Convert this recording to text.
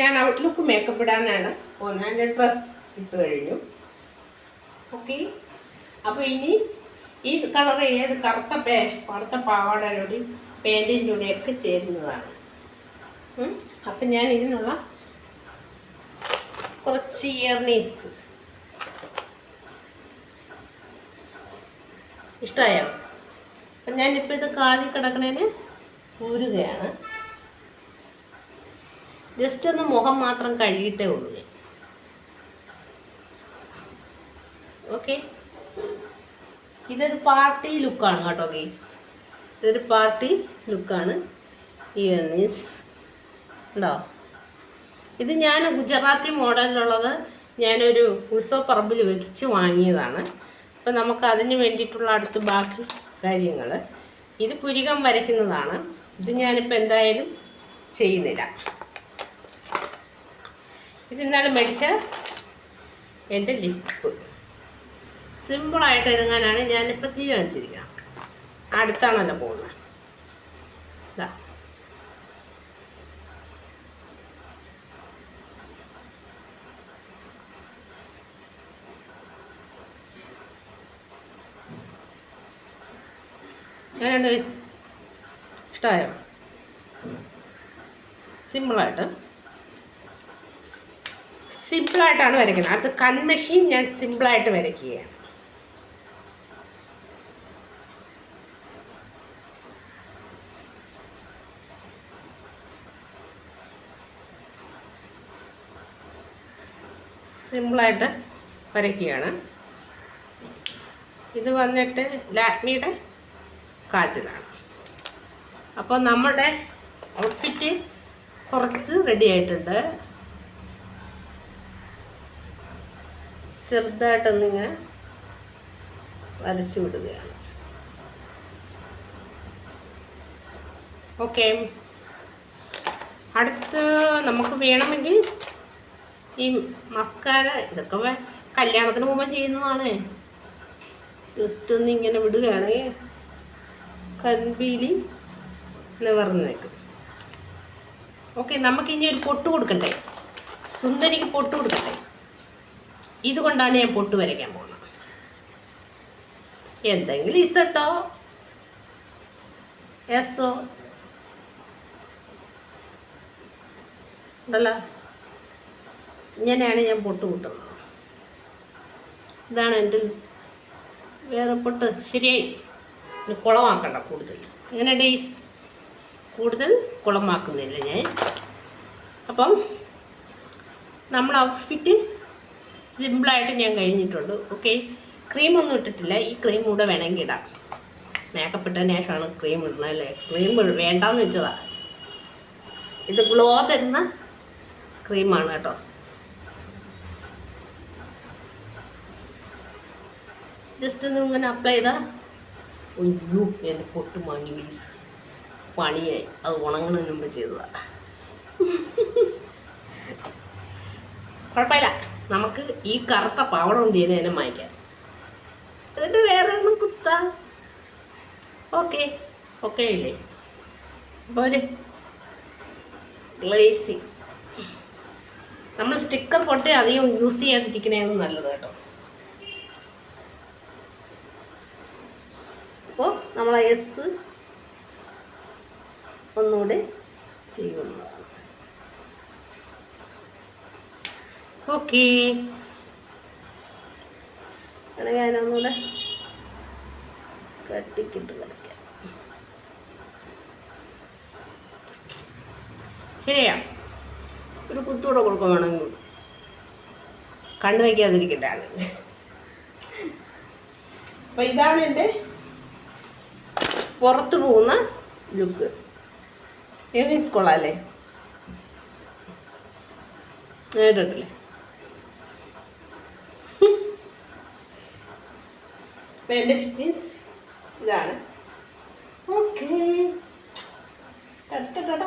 ഞാൻ outlook makeup ഇടാനാണ് പോകുന്നത് എന്റെ ഡ്രസ്സ് ഇട്ട് കഴിഞ്ഞു. ഓക്കെ അപ്പോൾ ഇനി ഈ കളർ ഏത് കറുത്ത പേ കറുത്ത പാവാടയോട് പാന്റിന്റെ കൂടെയൊക്കെ ചേരുന്നതാണ്. അപ്പം ഞാൻ ഇതിനുള്ള കുറച്ച് ഇയർനീസ് ഇഷ്ടമായോ അപ്പം ഞാനിപ്പോൾ ഇത് കാതി കിടക്കണേന് ഊരുകയാണ്. ജസ്റ്റ് ഒന്ന് മുഖം മാത്രം കഴുകിയിട്ടേ ഉള്ളൂ. ഓക്കെ ഇതൊരു പാർട്ടി ലുക്കാണ് കേട്ടോ ഗെയ്സ് ഇതൊരു പാർട്ടി ലുക്കാണ്. ഇയർനീസ് ഉണ്ടോ ഇത് ഞാൻ ഗുജറാത്തി മോഡലിലുള്ളത് ഞാനൊരു ഉത്സവ പറമ്പിൽ വെച്ച് വാങ്ങിയതാണ്. അപ്പം നമുക്ക് അതിന് വേണ്ടിയിട്ടുള്ള അടുത്ത് ബാക്കി കാര്യങ്ങൾ ഇത് പുരികം വരയ്ക്കുന്നതാണ്. ഇത് ഞാനിപ്പോൾ എന്തായാലും ചെയ്യുന്നില്ല. ഇത് മേടിച്ച? എന്റെ ലിപ്പ്. സിമ്പിളായിട്ട് ഒരുങ്ങാനാണ് ഞാനിപ്പോൾ തീരുമാനിച്ചിരിക്കുന്നത് അടുത്താണല്ലോ പോകുന്നത്. എങ്ങനെയുണ്ട്? ഇഷ്ടമായോ? സിമ്പിളായിട്ട് സിമ്പിളായിട്ടാണ് വരയ്ക്കുന്നത്. അത് കൺമെഷീൻ ഞാൻ സിമ്പിളായിട്ട് വരയ്ക്കുകയാണ്. സിമ്പിളായിട്ട് വരയ്ക്കുകയാണ്. ഇത് വന്നിട്ട് ലാക്മിയുടെ കാച്ചിലാണ് അപ്പോൾ നമ്മുടെ ഔട്ട്ഫിറ്റ് കുറച്ച് റെഡി ആയിട്ടുണ്ട്. ചെറുതായിട്ടൊന്നിങ്ങനെ വരച്ചു വിടുകയാണ് ഓക്കെ അടുത്ത് നമുക്ക് വേണമെങ്കിൽ ഈ മസ്കാര ഇതൊക്കെ കല്യാണത്തിന് മുമ്പ് ചെയ്യുന്നതാണ്. ജസ്റ്റ് ഒന്ന് ഇങ്ങനെ വിടുകയാണെങ്കിൽ കൻപീലി നിൽക്കും ഓക്കെ നമുക്കിനി ഒരു പൊട്ട് കൊടുക്കണ്ടേ? സുന്ദരിക്ക് പൊട്ട് കൊടുക്കണ്ടേ? ഇതുകൊണ്ടാണ് ഞാൻ പൊട്ട് വരയ്ക്കാൻ പോകുന്നത്. എന്തെങ്കിലും ഇസട്ടോ എസോ ഉണ്ടല്ലോ? ഇങ്ങനെയാണ് ഞാൻ പൊട്ട് കൂട്ടുന്നത്. ഇതാണ് എന്റെ വേറെ പൊട്ട്. ശരിയായി. കുളമാക്കണ്ട കൂടുതൽ. ഇങ്ങനെ ഡേയ്സ് കൂടുതൽ കുളമാക്കുന്നില്ല ഞാൻ. അപ്പം നമ്മൾ ഔട്ട്ഫിറ്റ് സിമ്പിളായിട്ട് ഞാൻ കഴിഞ്ഞിട്ടുണ്ട് ഓക്കെ ക്രീമൊന്നും ഇട്ടിട്ടില്ല ഈ ക്രീം കൂടെ വേണമെങ്കിൽ ഇടാം. മേക്കപ്പ് ഇട്ടതിന് ശേഷമാണ് ക്രീം ഇടുന്നത് അല്ലേ? ക്രീം വേണ്ടാന്ന് വെച്ചതാ. ഇത് ഗ്ലോ തരുന്ന ക്രീമാണ് കേട്ടോ. ജസ്റ്റ് ഒന്ന് ഇങ്ങനെ അപ്ലൈ ചെയ്താൽ ഒയ്യോ എന്റെ പൊട്ട് വാങ്ങി വീസ് പണിയായി. അത് ഉണങ്ങുന്നതിന് മുമ്പ് ചെയ്തതാണ് കുഴപ്പമില്ല. നമുക്ക് ഈ കറുത്ത പാവട കൊണ്ട് തന്നെ മായ്ക്കാം. എന്നിട്ട് വേറെ ഒന്നും കുത്ത. ഓക്കെ ഓക്കെ ഇല്ലേ പോരെ. ഗ്ലേസിങ് നമ്മൾ സ്റ്റിക്കർ പൊട്ടി അധികം യൂസ് ചെയ്യാതിരിക്കുന്നതാണ് നല്ലത് കേട്ടോ. അപ്പോൾ നമ്മൾ എസ് ഒന്നുകൂടെ ചെയ്യുന്നതാണ് ഓക്കെ. അങ്ങനെ ഞാനൊന്നുകൂടെ കട്ടിക്കിട്ട് കളിക്കാം ശരിയാ. ഒരു കുത്തൂടെ കൊടുക്കാൻ വേണമെങ്കിൽ. കണ്ണു വയ്ക്കാതിരിക്കട്ടെ ആൾ. അപ്പം ഇതാണ് എന്റെ പുറത്ത് പോകുന്ന ലുക്ക്. ഏത് കൊള്ളാല്ലേ നേരിട്ടില്ലേ അപ്പം എന്റെ ഇതാണ്. ഓക്കെ ടട്ട